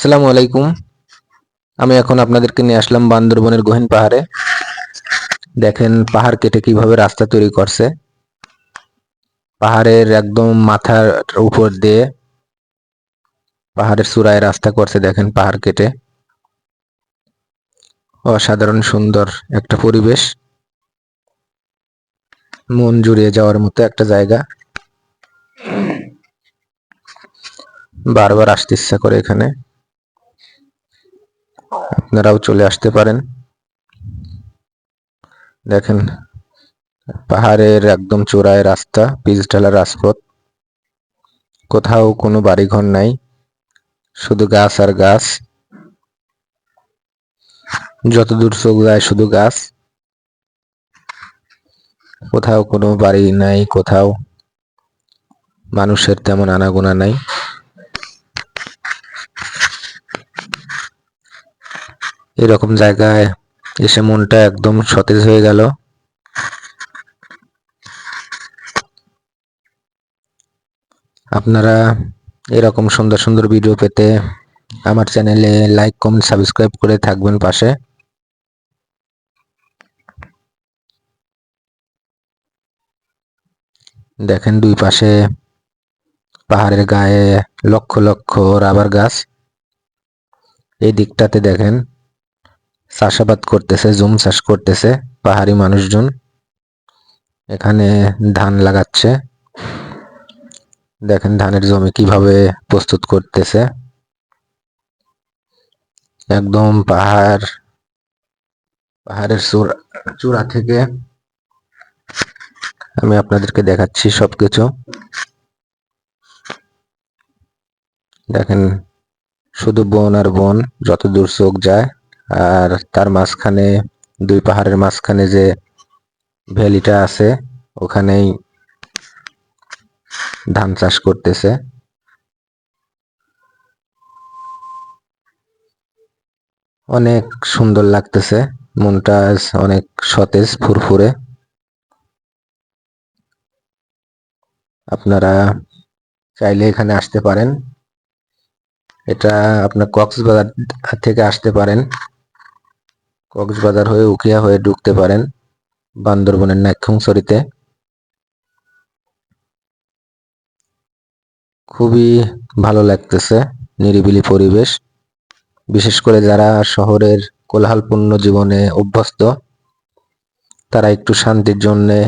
আসসালামু আলাইকুম। আমি এখন আপনাদেরকে নিয়ে আসলাম বান্দরবনের গহীন পাহাড়ে। দেখেন পাহাড় কেটে কীভাবে রাস্তা তৈরি করছে। পাহাড়ের একদম মাথার উপর দিয়ে পাহাড়ের চূড়ায় রাস্তা করছে, দেখেন পাহাড় কেটে। অসাধারণ সুন্দর একটা পরিবেশ। মন জুড়িয়ে যাওয়ার মতো একটা জায়গা। বারবার আসতে ইচ্ছা করে এখানে। আপনারাও চলে আসতে পারেন। দেখেন, পাহাড়ের একদম চূড়ায় রাস্তা পিচ ঢালা রাজপথ। কোথাও কোনো বাড়িঘর নাই, শুধু গাছ আর গাছ। যত দূর চোখ যায় শুধু গাছ। কোথাও কোনো বাড়ি নাই, কোথাও মানুষের তেমন আনাগোনা নাই। এরকম জায়গায় এসে মনটা একদম সতেজ হয়ে গেল। আপনারা এরকম সুন্দর সুন্দর ভিডিও পেতে আমার চ্যানেলে লাইক কমেন্ট সাবস্ক্রাইব করে থাকবেন পাশে। দেখেন দুই পাশে পাহাড়ের গায়ে লক্ষ লক্ষ রাবার গাছ। এই দিকটাতে দেখেন চাষাবাদ করতেছে, জুম চাষ করতেছে, পাহাড়ি মানুষজন। এখানে ধান লাগাচ্ছে। দেখেন ধানের জমি কীভাবে প্রস্তুত করতেছে। একদম পাহাড়, পাহাড়ের চূড়া চূড়া থেকে আমি আপনাদেরকে দেখাচ্ছি সবকিছু। দেখেন, শুধু বন আর বন যত দূর চোখ যায় আর তার মাঝখানে, দুই পাহাড়ের মাঝখানে যে ভ্যালিটা আছে, ওখানেই ধান চাষ করতেছে। অনেক সুন্দর লাগতেছে, মনটা অনেক সতেজ, ফুরফুরে। আপনারা চাইলে এখানে আসতে পারেন। এটা আপনার কক্সবাজার থেকে আসতে পারেন। কক্সবাজার হয়ে উকিয়া হয়ে ঢুকতে পারেন বান্দরবনের নাক্ষংসরিতে খুবই ভালো লাগতেছে, নিরিবিলি পরিবেশ। বিশেষ করে যারা শহরের কোলাহলপূর্ণ জীবনে অভ্যস্ত, তারা একটু শান্তির জন্যে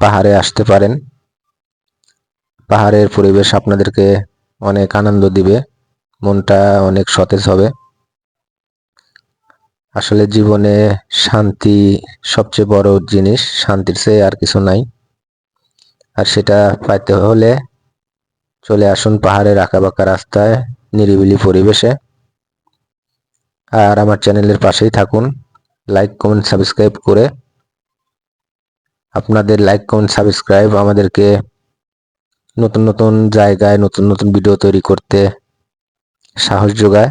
পাহাড়ে আসতে পারেন। পাহাড়ের পরিবেশ আপনাদেরকে অনেক আনন্দ দিবে, মনটা অনেক সতেজ হবে। আসলে জীবনে শান্তি সবচেয়ে বড় জিনিস, শান্তির চেয়ে আর কিছু নাই। আর সেটা পাইতে হলে চলে আসুন পাহাড়ের আঁকাবাঁকা রাস্তায়, নিরিবিলি পরিবেশে। আর আমার চ্যানেলের পাশেই থাকুন, লাইক, কমেন্ট, সাবস্ক্রাইব করে। আপনাদের লাইক, কমেন্ট, সাবস্ক্রাইব আমাদেরকে নতুন নতুন জায়গায়, নতুন নতুন ভিডিও তৈরি করতে সাহস যোগায়।